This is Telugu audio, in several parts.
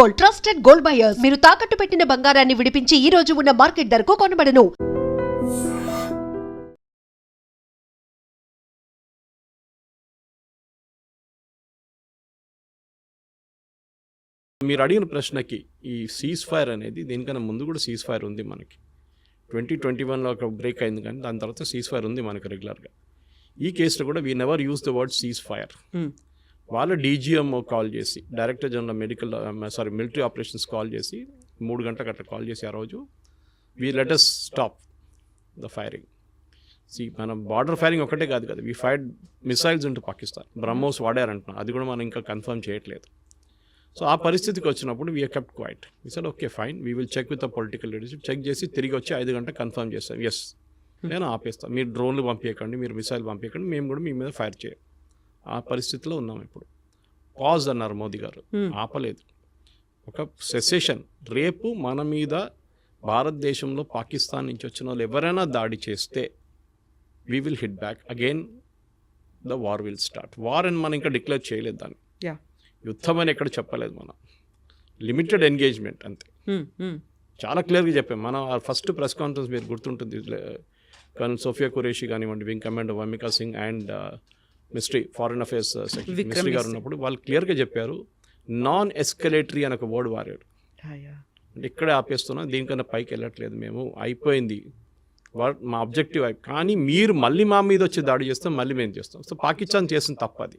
Gold trusted gold buyers. మీరు తాకట్టు పెట్టిన బంగారాన్ని విడిపించి ఈ రోజు ఉన్న మార్కెట్ ధరకు కొనబడను. మీరు అడిగిన ప్రశ్నకి ఈ సీజ్ ఫైర్ అనేది దీనికన్నా ముందు కూడా సీజ్ ఫైర్ ఉంది మనకి. ట్వంటీ ట్వంటీ వన్లో ఒక బ్రేక్ అయింది కానీ దాని తర్వాత సీజ్ ఫైర్ ఉంది మనకి రెగ్యులర్గా ఈ కేసులో కూడా we never use the word cease fire వాళ్ళ డీజీఎంఓ కాల్ చేసి director general medical sorry military operations call చేసి మూడు గంటలకు అట్లా కాల్ చేసి ఆ రోజు we let's stop the firing C మనం బార్డర్ ఫైరింగ్ ఒకటే కాదు కదా వీ ఫైర్ మిసైల్స్ ఉంటూ పాకిస్తాన్ బ్రహ్మోస్ వాడారంటున్నాం అది కూడా మనం ఇంకా కన్ఫర్మ్ చేయట్లేదు. సో ఆ పరిస్థితికి వచ్చినప్పుడు we kept quiet we said okay fine we will check with the political leadership check చేసి తిరిగి వచ్చి ఐదు గంటలకు కన్ఫర్మ్ చేస్తాం. ఎస్ నేను ఆపేస్తాను మీరు డ్రోన్లు పంపించకండి మీరు మిసైల్ పంపించకండి మేము కూడా మీ మీద ఫైర్ చేయం. ఆ పరిస్థితిలో ఉన్నాం ఇప్పుడు. పాజ్ అన్నారు మోదీ గారు. ఆపలేదు. ఒక సెసేషన్. రేపు మన మీద భారతదేశంలో పాకిస్తాన్ నుంచి వచ్చిన వాళ్ళు ఎవరైనా దాడి చేస్తే we will hit back again the war will start war అని మనం ఇంకా డిక్లేర్ చేయలేదు దాన్ని. యుద్ధం అని ఎక్కడ చెప్పలేదు మనం. లిమిటెడ్ ఎంగేజ్మెంట్ అంతే. చాలా క్లియర్గా చెప్పాం. మనం ఆ ఫస్ట్ ప్రెస్ కాన్ఫరెన్స్ మీరు గుర్తుంటుంది. కర్నల్ సోఫియా కురేషి కానివ్వండి wing commander Vyomika Singh and ministry foreign affairs ministry గారు. ఉన్నప్పుడు వాళ్ళు క్లియర్గా చెప్పారు నాన్ ఎస్కలేటరీ అని ఒక వర్డ్ అంటే ఇక్కడే ఆపేస్తున్నాం దీనికన్నా పైకి వెళ్ళట్లేదు మేము అయిపోయింది. మా అబ్జెక్టివ్ అయి కానీ మీరు మళ్ళీ మా మీద వచ్చి దాడి చేస్తాం మళ్ళీ మేము చేస్తాం. సో పాకిస్తాన్ చేసిన తప్పది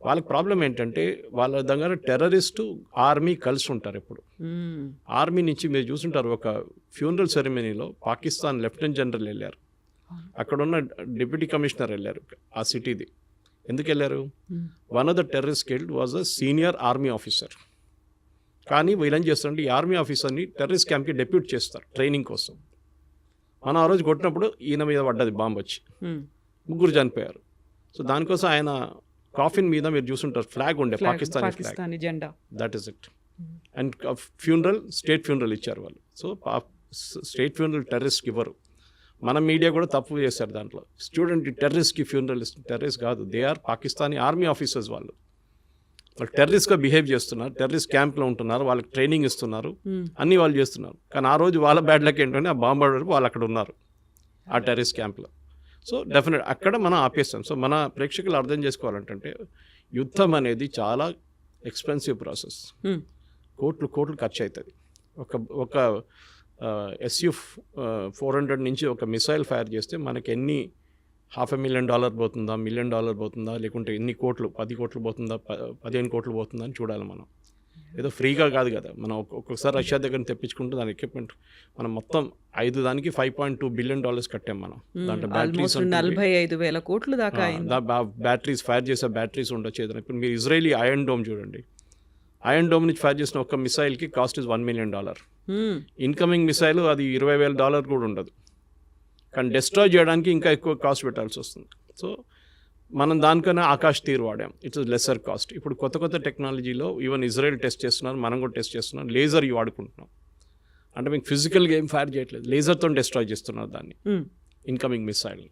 వాళ్ళకి ప్రాబ్లం ఏంటంటే వాళ్ళ దగ్గర టెర్రరిస్టు ఆర్మీ కలిసి ఉంటారు ఇప్పుడు ఆర్మీ నుంచి మీరు చూసుంటారు ఒక ఫ్యూనరల్ సెరమనీలో పాకిస్తాన్ లెఫ్టినెంట్ జనరల్ వెళ్ళారు. అక్కడ ఉన్న డిప్యూటీ కమిషనర్ వెళ్ళారు ఆ సిటీది. ఎందుకు వెళ్ళారు? One of the terrorist killed was a senior army officer కానీ వీళ్ళేం చేస్తారంటే ఈ ఆర్మీ ఆఫీసర్ని టెర్రరిస్ట్ క్యాంప్కి డెప్యూట్ చేస్తారు ట్రైనింగ్ కోసం. మనం ఆ రోజు కొట్టినప్పుడు ఈయన మీద పడ్డది బాంబు వచ్చి. ముగ్గురు చనిపోయారు. సో దానికోసం ఆయన కాఫిన్ మీద మీరు చూసుంటారు ఫ్లాగ్ ఉండే పాకిస్తానీ జెండా. That is it and funeral state funeral ఇచ్చారు వాళ్ళు. సో స్టేట్ ఫ్యూనరల్ టెర్రరిస్ట్కి ఇవ్వరు. మన మీడియా కూడా తప్పు చేశారు దాంట్లో. స్టూడెంట్ టెర్రరిస్ట్కి ఫ్యూనరల్ టెర్రరిస్ట్ కాదు. They are Pakistani army officers వాళ్ళు. వాళ్ళు టెర్రరిస్ట్గా బిహేవ్ చేస్తున్నారు. టెర్రరిస్ట్ క్యాంప్లో ఉంటున్నారు. వాళ్ళకి ట్రైనింగ్ ఇస్తున్నారు. అన్నీ వాళ్ళు చేస్తున్నారు. కానీ ఆ రోజు వాళ్ళ బ్యాడ్ లక్ ఏంటంటే ఆ బాంబ్ వరకు వాళ్ళు అక్కడ ఉన్నారు. ఆ టెర్రరిస్ట్ క్యాంప్లో సో డెఫినెట్ అక్కడ మనం ఆపేస్తాం. సో మన ప్రేక్షకులు అర్థం చేసుకోవాలంటే యుద్ధం అనేది చాలా ఎక్స్పెన్సివ్ ప్రాసెస్ కోట్లు కోట్లు ఖర్చు అవుతుంది. ఒక ఒక ఎస్యు ఫోర్ హండ్రెడ్ నుంచి ఒక మిసైల్ ఫైర్ చేస్తే మనకి ఎన్ని హాఫ్ ఎ మిలియన్ డాలర్ పోతుందా మిలియన్ డాలర్ పోతుందా లేకుంటే ఎన్ని కోట్లు పది కోట్లు పోతుందా పదిహేను కోట్లు పోతుందా అని చూడాలి మనం. ఏదో ఫ్రీగా కాదు కదా. మనం ఒక్కొ- ఒక్కొక్కసారి రష్యా దగ్గర తెప్పించుకుంటే దాని ఎక్విప్మెంట్ మనం మొత్తం ఐదు దానికి five point two billion dollars కట్టాం మనం. దాంట్లో బ్యాటరీస్ నలభై ఐదు వేల కోట్లు దాకా బ్యాటరీస్ ఫైర్ చేసే బ్యాటరీస్ ఉండొచ్చు ఏదైనా. ఇప్పుడు మీరు ఇజ్రాయలీ ఐరన్ డోమ్ చూడండి. ఐరన్ డోమ్ నుంచి ఫైర్ చేసిన ఒక మిసైల్కి cost is one million dollar. Incoming missile అది ఇరవై వేల డాలర్ కూడా ఉండదు. కానీ డిస్ట్రాయ్ చేయడానికి ఇంకా ఎక్కువ కాస్ట్ పెట్టాల్సి వస్తుంది. సో మనం దానికన్నా ఆకాశ్ తీరు వాడాం. ఇట్స్ లెసర్ కాస్ట్ ఇప్పుడు కొత్త కొత్త టెక్నాలజీలో ఈవెన్ ఇజ్రాయెల్ టెస్ట్ చేస్తున్నారు మనం కూడా టెస్ట్ చేస్తున్నాం లేజర్ వాడుకుంటున్నాం. అంటే మీకు ఫిజికల్గా ఏం ఫైర్ చేయట్లేదు. లేజర్తో డిస్ట్రాయ్ చేస్తున్నారు దాన్ని. ఇన్కమింగ్ మిసైల్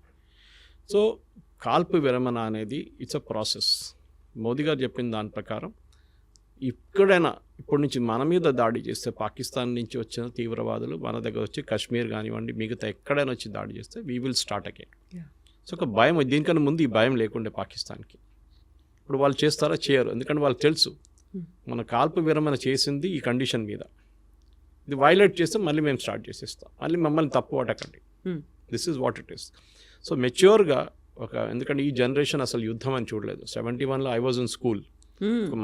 సో కాల్పు విరమణ అనేది ఇట్స్ అ ప్రాసెస్ మోదీ గారు చెప్పిన దాని ప్రకారం ఇక్కడైనా ఇప్పటి నుంచి మన మీద దాడి చేస్తే పాకిస్తాన్ నుంచి వచ్చిన తీవ్రవాదులు మన దగ్గర వచ్చి కాశ్మీర్ కానివ్వండి మిగతా ఎక్కడైనా వచ్చి దాడి చేస్తే we will start again. So ఒక భయం దీనికన్నా ముందు ఈ భయం లేకుండే పాకిస్తాన్కి. ఇప్పుడు వాళ్ళు చేస్తారా? చేయరు. ఎందుకంటే వాళ్ళకి తెలుసు మన కాల్పు విరమణ చేసింది ఈ కండిషన్ మీద. ఇది వైలేట్ చేస్తే మళ్ళీ మేము స్టార్ట్ చేసేస్తాం. మళ్ళీ మమ్మల్ని తప్పు మ్మ్. This is what it is so మెచ్యూర్గా ఒక ఎందుకంటే ఈ జనరేషన్ అసలు యుద్ధం అని చూడలేదు. సెవెంటీ వన్లో ఐ వాజ్ ఇన్ స్కూల్.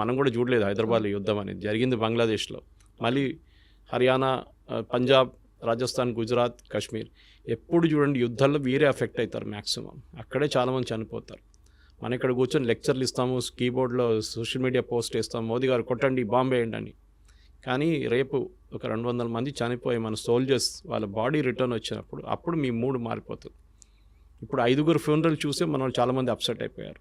మనం కూడా చూడలేదు హైదరాబాద్లో యుద్ధం అనేది. జరిగింది బంగ్లాదేశ్లో. మళ్ళీ హర్యానా పంజాబ్ రాజస్థాన్ గుజరాత్ కాశ్మీర్. ఎప్పుడు చూడండి యుద్ధాల్లో వీరే ఎఫెక్ట్ అవుతారు మ్యాక్సిమం అక్కడే చాలామంది చనిపోతారు. మనం ఇక్కడ కూర్చొని లెక్చర్లు ఇస్తాము కీబోర్డ్లో సోషల్ మీడియా పోస్ట్ చేస్తాం మోదీ గారు కొట్టండి బాంబే వేయండి అని. కానీ రేపు ఒక రెండు వందల మంది చనిపోయి మన సోల్జర్స్ వాళ్ళ బాడీ రిటర్న్ వచ్చినప్పుడు అప్పుడు మీ మూడు మారిపోతుంది. ఇప్పుడు ఐదుగురు ఫ్యూనరల్ చూసే మనం చాలామంది అప్సెట్ అయిపోయారు.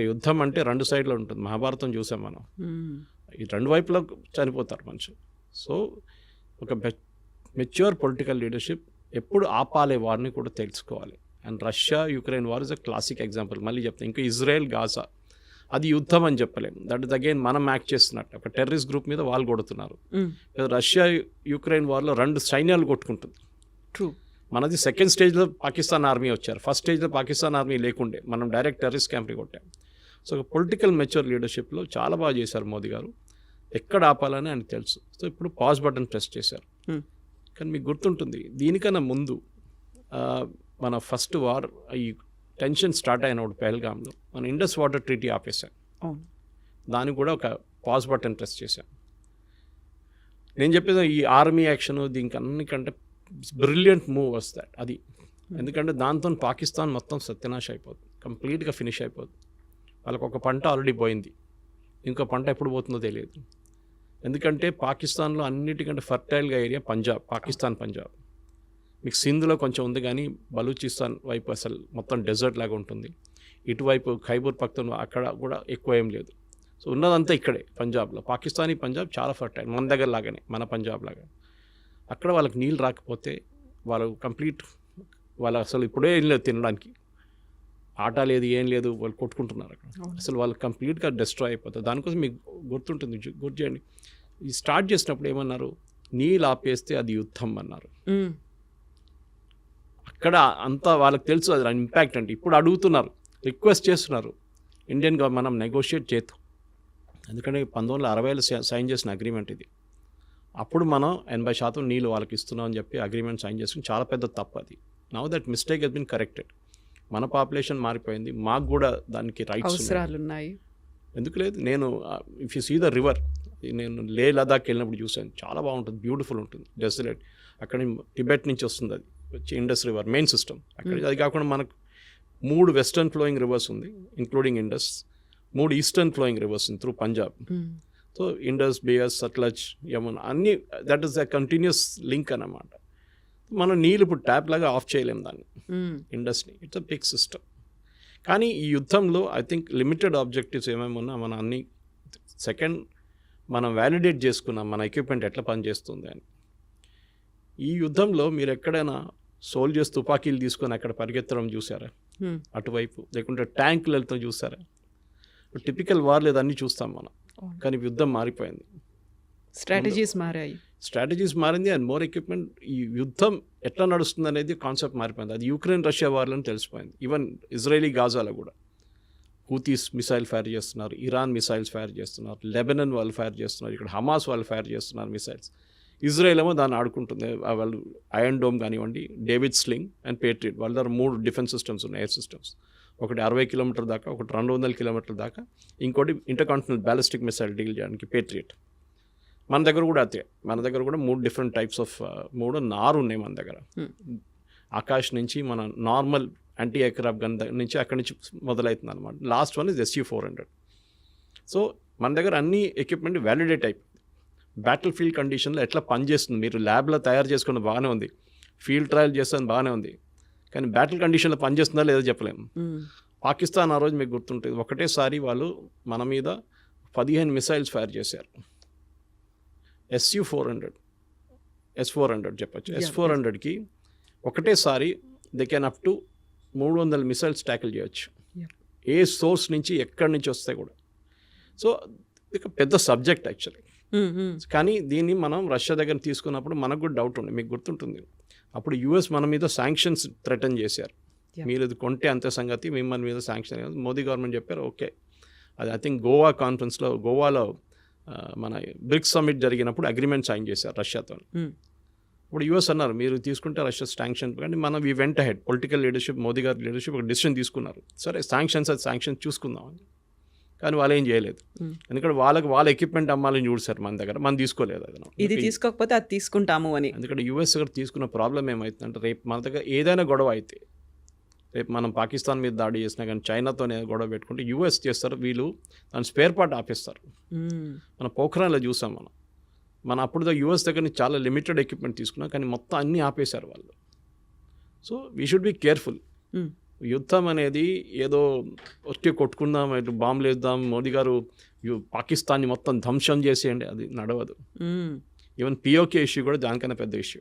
ఒక యుద్ధం అంటే రెండు సైడ్లో ఉంటుంది. మహాభారతం చూసాం మనం. మ్మ్. ఈ రెండు వైపులా చనిపోతారు మనుషులు. సో ఒక మెచ్యూర్ పొలిటికల్ లీడర్షిప్ ఎప్పుడు ఆపాలే వారిని కూడా తెలుసుకోవాలి. And Russia Ukraine war is a classic example. మళ్ళీ చెప్తాను ఇంకా ఇజ్రాయెల్ గాజా. అది యుద్ధం అని చెప్పలేము దట్ ఇస్ అగైన్ మనం యాక్ట్ చేస్తున్నట్టు. ఒక టెర్రరిస్ట్ గ్రూప్ మీద వాళ్ళు కొడుతున్నారు. మ్మ్. రష్యా యుక్రెయిన్ వార్లో రెండు సైన్యాలు కొట్టుకుంటుంది. ట్రూ మనది సెకండ్ స్టేజ్లో పాకిస్తాన్ ఆర్మీ వచ్చారు. ఫస్ట్ స్టేజ్లో పాకిస్తాన్ ఆర్మీ లేకుండే. మనం డైరెక్ట్ టెర్రరిస్ట్ క్యాంప్ని కొట్టాం. సో పొలిటికల్ మెచ్యూర్ లీడర్షిప్లో చాలా బాగా చేశారు మోదీ గారు. ఎక్కడ ఆపాలని ఆయనకు తెలుసు. సో ఇప్పుడు పాజ్ బటన్ ప్రెస్ చేశారు. Hmm. కానీ మీకు గుర్తుంటుంది దీనికన్నా ముందు మన ఫస్ట్ వార్ ఈ టెన్షన్ స్టార్ట్ అయినప్పుడు పెహల్గామ్లో మన ఇండస్ వాటర్ ట్రీటీ ఆపేశాం దానికి కూడా ఒక పాజ్ బటన్ ప్రెస్ చేశాం నేను చెప్పేది ఈ ఆర్మీ యాక్షన్ దీనికి అన్నికంటే బ్రిలియంట్ మూవ్ వస్తాయి అది. ఎందుకంటే దాంతో పాకిస్తాన్ మొత్తం సత్యనాశ అయిపోతుంది కంప్లీట్గా ఫినిష్ అయిపోతుంది వాళ్ళకి ఒక పంట ఆల్రెడీ పోయింది. ఇంకో పంట ఎప్పుడు పోతుందో తెలియదు. ఎందుకంటే పాకిస్తాన్లో అన్నిటికంటే ఫర్టైల్గా ఏరియా పంజాబ్ పాకిస్తాన్ పంజాబ్. మీకు సింధ్లో కొంచెం ఉంది కానీ బలూచిస్తాన్ వైపు అసలు మొత్తం డెజర్ట్ లాగా ఉంటుంది. ఇటువైపు ఖైబూర్ పఖ్తూన్ అక్కడ కూడా ఎక్కువ ఏం లేదు. సో ఉన్నదంతా ఇక్కడే పంజాబ్లో. పాకిస్తానీ పంజాబ్ చాలా ఫర్టైల్ మన దగ్గర లాగానే మన పంజాబ్ లాగా. అక్కడ వాళ్ళకి నీళ్ళు రాకపోతే వాళ్ళు కంప్లీట్ వాళ్ళు అసలు ఇప్పుడే ఏం లేదు తినడానికి. ఆట లేదు ఏం లేదు వాళ్ళు కొట్టుకుంటున్నారు అక్కడ. అసలు వాళ్ళు కంప్లీట్గా డిస్ట్రాయ్ అయిపోతారు. దానికోసం మీకు గుర్తుంటుంది గుర్తు చేయండి. ఈ స్టార్ట్ చేసినప్పుడు ఏమన్నారు? నీళ్ళు ఆపేస్తే అది యుద్ధం అన్నారు. అక్కడ అంతా వాళ్ళకి తెలుసు అది ఇంపాక్ట్ అంటే ఇప్పుడు అడుగుతున్నారు రిక్వెస్ట్ చేస్తున్నారు. ఇండియన్ గవర్నమెంట్ మనం నెగోషియేట్ చేద్దాం. ఎందుకంటే పంతొమ్మిది వందల అరవైలో సైన్ చేసిన అగ్రిమెంట్ ఇది. అప్పుడు మనం ఎనభై శాతం నీళ్ళు వాళ్ళకి ఇస్తున్నాం అని చెప్పి అగ్రిమెంట్ సైన్ చేసుకుని చాలా పెద్ద తప్పు అది. Now that mistake has been corrected మన పాపులేషన్ మారిపోయింది. మాకు కూడా దానికి రైట్స్ ఉన్నాయి. ఎందుకు లేదు? నేను if you see the river నేను లే లదాఖ్ వెళ్ళినప్పుడు చూశాను. చాలా బాగుంటుంది. బ్యూటిఫుల్ ఉంటుంది. డెసలేట్ అక్కడ టిబెట్ నుంచి వస్తుంది అది. వచ్చి ఇండస్ రివర్ మెయిన్ సిస్టమ్ అక్కడ అది కాకుండా మనకు మూడు వెస్టర్న్ ఫ్లోయింగ్ రివర్స్ ఉంది ఇంక్లూడింగ్ ఇండస్ మూడు ఈస్టర్న్ ఫ్లోయింగ్ రివర్స్ ఉంది through Punjab. So Indus Beas Sutlej Yamuna అన్ని that is the continuous link అన్నమాట. మనం నీళ్ళు ఇప్పుడు ట్యాప్ లాగా ఆఫ్ చేయలేం దాన్ని. Industry. It's a big system కానీ ఈ యుద్ధంలో ఐ థింక్ లిమిటెడ్ ఆబ్జెక్టివ్స్ ఏమేమి ఉన్నా మన అన్ని సెకండ్ మనం వ్యాలిడేట్ చేసుకున్నాం మన ఎక్విప్మెంట్ ఎట్లా పనిచేస్తుంది అని. ఈ యుద్ధంలో మీరు ఎక్కడైనా సోల్జర్స్ తుపాకీలు తీసుకొని అక్కడ పరిగెత్తడం చూసారా. అటువైపు. లేకుంటే ట్యాంకులతో చూసారా? టిపికల్ వార్ లేదన్నీ చూస్తాం మనం. కానీ యుద్ధం మారిపోయింది. స్ట్రాటజీస్ మారాయి. స్ట్రాటజీస్ మారింది అండ్ మోర్ ఎక్విప్మెంట్ ఈ యుద్ధం ఎట్లా నడుస్తుంది అనేది కాన్సెప్ట్ మారిపోయింది. అది యూక్రెయిన్ రష్యా వార్లను తెలిసిపోయింది. ఈవెన్ ఇజ్రాయలీ గాజాలో కూడా. హూతీస్ మిసైల్ ఫైర్ చేస్తున్నారు ఇరాన్ మిసైల్స్ ఫైర్ చేస్తున్నారు లెబనన్ వాళ్ళు ఫైర్ చేస్తున్నారు ఇక్కడ హమాస్ వాళ్ళు ఫైర్ చేస్తున్నారు మిసైల్స్ ఇజ్రాయెల్ ఏమో దాన్ని ఆడుకుంటుంది. వాళ్ళు ఐరన్ డోమ్ కానివ్వండి డేవిడ్ స్లింగ్ అండ్ పేట్రియట్ వాళ్ళ దగ్గర మూడు డిఫెన్స్ సిస్టమ్స్ ఉన్నాయి ఎయిర్ సిస్టమ్స్ ఒకటి అరవై కిలోమీటర్ దాకా ఒకటి రెండు వందల కిలోమీటర్ దాకా. ఇంకోటి ఇంటర్కాంటినల్ బ్యాలిస్టిక్ మిసైల్ డీల్ చేయడానికి పేట్రియట్ మన దగ్గర కూడా అదే. మన దగ్గర కూడా మూడు డిఫరెంట్ టైప్స్ ఆఫ్ మూడు నారు ఉన్నాయి మన దగ్గర. Hmm. ఆకాష్ నుంచి మన నార్మల్ యాంటీ ఎయిర్క్రాఫ్ట్ గన్ దగ్గర నుంచి అక్కడి నుంచి మొదలవుతుంది అనమాట last one is S four hundred so మన దగ్గర అన్ని ఎక్విప్మెంట్ వ్యాలిడేట్ అయిపోయింది బ్యాటిల్ ఫీల్డ్ కండిషన్లో ఎట్లా పనిచేస్తుంది? మీరు ల్యాబ్లో తయారు చేసుకున్న బాగానే ఉంది. ఫీల్డ్ ట్రయల్ చేస్తుంది బాగానే ఉంది. కానీ బ్యాటిల్ కండిషన్లో పనిచేస్తుందా లేదో చెప్పలేము మ్మ్. పాకిస్తాన్ ఆ రోజు మీకు గుర్తుంటుంది. ఒకటేసారి వాళ్ళు మన మీద పదిహేను మిసైల్స్ ఫైర్ చేశారు. S four hundred S four hundred చెప్పచ్చు ఎస్ ఫోర్. హండ్రెడ్కి ఒకటేసారి దే కెన్ అప్ టు మూడు వందల మిసైల్స్ ట్యాకిల్ చేయొచ్చు. ఏ సోర్స్ నుంచి ఎక్కడి నుంచి వస్తాయి కూడా సో ఇది ఒక పెద్ద సబ్జెక్ట్ యాక్చువల్లీ. మ్మ్. కానీ దీన్ని మనం రష్యా దగ్గర తీసుకున్నప్పుడు మనకు కూడా డౌట్ ఉంది మీకు గుర్తుంటుంది అప్పుడు యుఎస్ మన మీద శాంక్షన్స్ థ్రెటన్ చేశారు. మీరు ఇది కొంటే అంతే సంగతి మిమ్మల్ని మీద శాంక్షన్ మోదీ గవర్నమెంట్ చెప్పారు ఓకే అది ఐ థింక్ గోవా కాన్ఫరెన్స్లో గోవాలో మన బ్రిక్స్ సమ్మిట్ జరిగినప్పుడు అగ్రిమెంట్ సైన్ చేశారు రష్యాతో. మ్మ్. ఇప్పుడు యుఎస్ అన్నారు మీరు తీసుకుంటే రష్యా శాంక్షన్ కానీ మనం we went head political leadership Modi గారి లీడర్షిప్ ఒక డిసిషన్ తీసుకున్నారు. సరే శాంక్షన్స్ అది శాంక్షన్ చూసుకుందామని కానీ వాళ్ళు ఏం చేయలేదు. Hmm. ఎందుకంటే వాళ్ళకి వాళ్ళ ఎక్విప్మెంట్ అమ్మాలని చూసారు మన దగ్గర. మనం తీసుకోలేదు అది. ఇది తీసుకోకపోతే అది తీసుకుంటాము అని. ఎందుకంటే యూఎస్ దగ్గర తీసుకున్న ప్రాబ్లం ఏమవుతుందంటే రేపు మన దగ్గర ఏదైనా గొడవ అయితే రేపు మనం పాకిస్తాన్ మీద దాడి చేసినా కానీ చైనాతోనే గొడవ పెట్టుకుంటే యూఎస్ చేస్తారు వీళ్ళు దాని స్పేర్ పార్ట్ ఆపేస్తారు. మన పోఖరాన్లో చూసాం మనం మన అప్పుడు యూఎస్ దగ్గర నుంచి చాలా లిమిటెడ్ ఎక్విప్మెంట్ తీసుకున్నాం కానీ మొత్తం అన్నీ ఆపేశారు వాళ్ళు so we should be careful. యుద్ధం అనేది ఏదో వచ్చి కొట్టుకుందాం ఇటు బాంబులు వేద్దాం మోదీ గారు పాకిస్తాన్ని మొత్తం ధ్వంసం చేసేయండి అది నడవదు. ఈవెన్ పిఓకే ఇష్యూ కూడా దానికన్నా పెద్ద ఇష్యూ